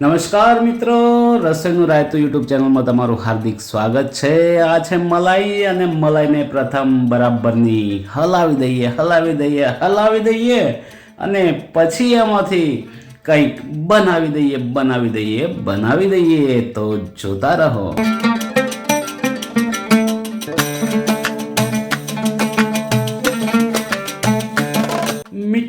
નમસ્કાર મિત્રો, રસોઈનું રાયતું યુટ્યુબ ચેનલમાં તમારું હાર્દિક સ્વાગત છે. આ છે મલાઈ અને મલાઈને પ્રથમ બરાબરની. હલાવી દઈએ હલાવી દઈએ હલાવી દઈએ અને પછી એમાંથી કંઈક બનાવી દઈએ બનાવી દઈએ બનાવી દઈએ. તો જોતા રહો.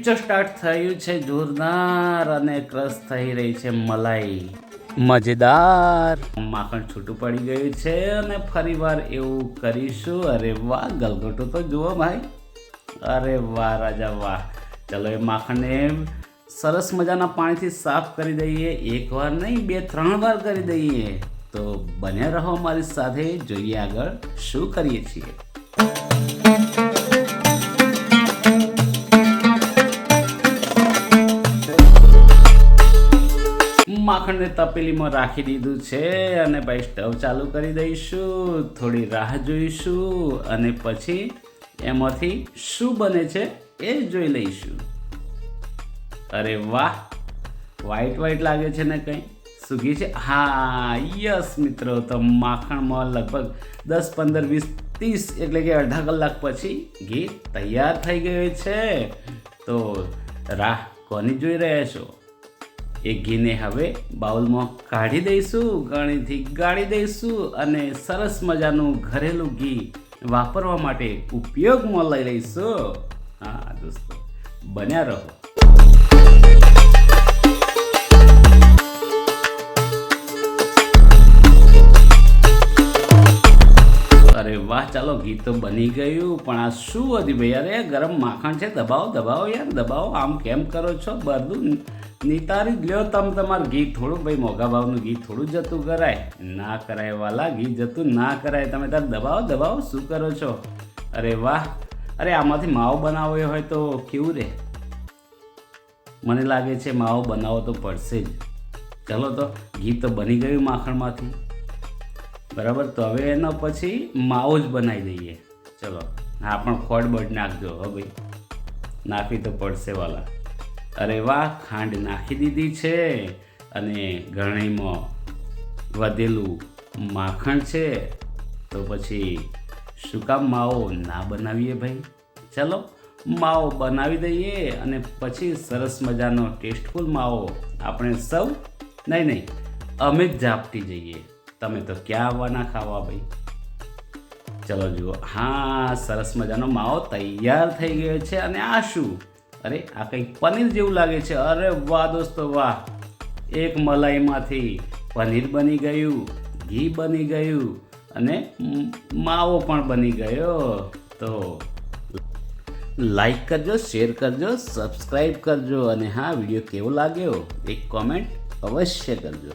મિક્સર સ્ટાર્ટ થયું છે જોરદાર અને ક્રશ થઈ રહી છે મલાઈ. મજેદાર. માખણ છૂટું પડી ગયું છે અને ફરીવાર એવું કરીશું. અરે વાહ ગલગોટો તો જુઓ ભાઈ. અરે વાહ રાજા વાહ. ચલો એ માખણને સરસ મજાના પાણીથી સાફ કરી દઈએ. એકવાર નહીં બે ત્રણ વાર કરી દઈએ. તો બને રહો મારી સાથે. જોઈએ આગળ શું કરીએ છીએ. માખણને તપેલીમાં રાખી દીધું છે અને ભાઈ સ્ટવ ચાલુ કરી દઈશું, થોડી રાહ જોઈશું અને પછી એમાંથી શું બને છે એ જોઈ લઈશું. અરે વાહ વ્હાઈટ વ્હાઈટ લાગે છે ને કંઈ? સુગી છે? હા, યસ મિત્રો, તો માખણમાં લગભગ દસ, પંદર, વીસ, ત્રીસ એટલે કે અડધા કલાક પછી ઘી તૈયાર થઈ ગયું છે. તો રાહ કોની જોઈ રહ્યા છો? એ ઘીને હવે બાઉલમાં કાઢી દઈશું ગણીથી ગાળી દઈશું અને સરસ મજાનું ઘરેલું ઘી વાપરવા માટે ઉપયોગમાં લઈ લઈશું. હા, દોસ્તો, બન્યા રહો. અરે વાહ, ચાલો, ઘી તો બની ગયું, પણ આ શું હતી ભાઈ? અરે, ગરમ માખણ છે, દબાવો દબાવો યાર, દબાવો. આમ કેમ કરો છો? બધું નિતારી જ લ્યો તમે તમારું ઘી થોડું ભાઈ, મોંઘા ભાવનું ઘી થોડું જતું કરાય. ના કરાય વાલા ઘી જતું ના કરાય. તમે તાર દબાવો દબાવો, શું કરો છો? અરે વાહ. અરે, આમાંથી માવો બનાવવો હોય તો કેવું રે? મને લાગે છે માવો બનાવવો તો પડશે જ. ચલો તો ઘી તો બની ગયું માખણમાંથી. બરાબર? તો હવે એના પછી માવો જ બનાવી દઈએ. ચલો, હા, પણ ખોડ બટ નાખજો હો ભાઈ. નાખવી તો પડશે વાલા. અરે વાહ, ખાંડ નાખી દીધી છે અને ગરણીમાં વધેલું માખણ છે. તો પછી શું કામ માવો ના બનાવીએ ભાઈ? ચલો, માવો બનાવી દઈએ અને પછી સરસ મજાનો ટેસ્ટફુલ માવો આપણે સૌ, નહીં નહીં, અમે જ ઝાપટી જઈએ. તમે તો ક્યાં આવવાના ખાવા ભાઈ? ચલો જુઓ. હા, સરસ મજાનો માવો તૈયાર થઈ ગયો છે અને આ શું? અરે આ કંઈક પનીર જેવું લાગે છે. અરે વાહ દોસ્તો, વાહ. એક મલાઈમાંથી પનીર બની ગયું, ઘી બની ગયું અને માવો પણ બની ગયો. તો લાઈક કરજો, શેર કરજો, સબસ્ક્રાઈબ કરજો અને હા, વીડિયો કેવો લાગ્યો એક કોમેન્ટ અવશ્ય કરજો.